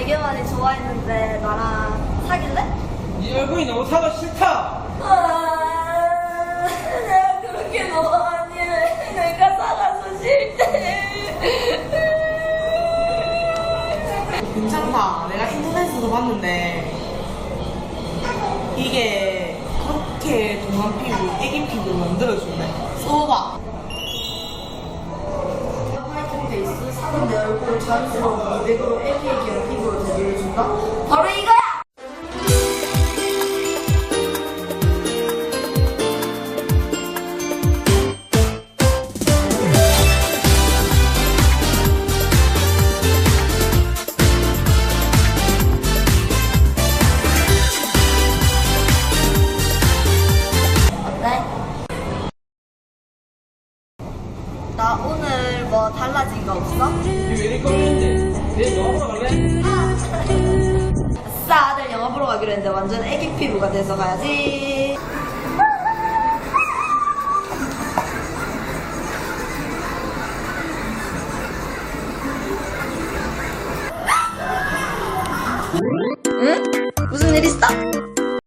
되게 많이 좋아했는데 나랑 사귈래? 네 얼굴이 너무 사가 싫다. 아, 내가 그렇게 너하니 내가 사가서 싫대. 괜찮다. 내가 인터넷에서 봤는데 이게 그렇게 동안 피부, 애기 피부를 만들어주네. 써봐. 화이트 페이스 내 얼굴을 자연스러운 미백으로 애기애기한 피부로 되돌려준다? 바로 이거야! 나 오늘 뭐 달라진 거 없어? 왜 이리 꺼는데? 내 영화 보러 갈래? 아싸, 아들 영화 보러 가기로 했는데 완전 애기 피부가 돼서 가야지.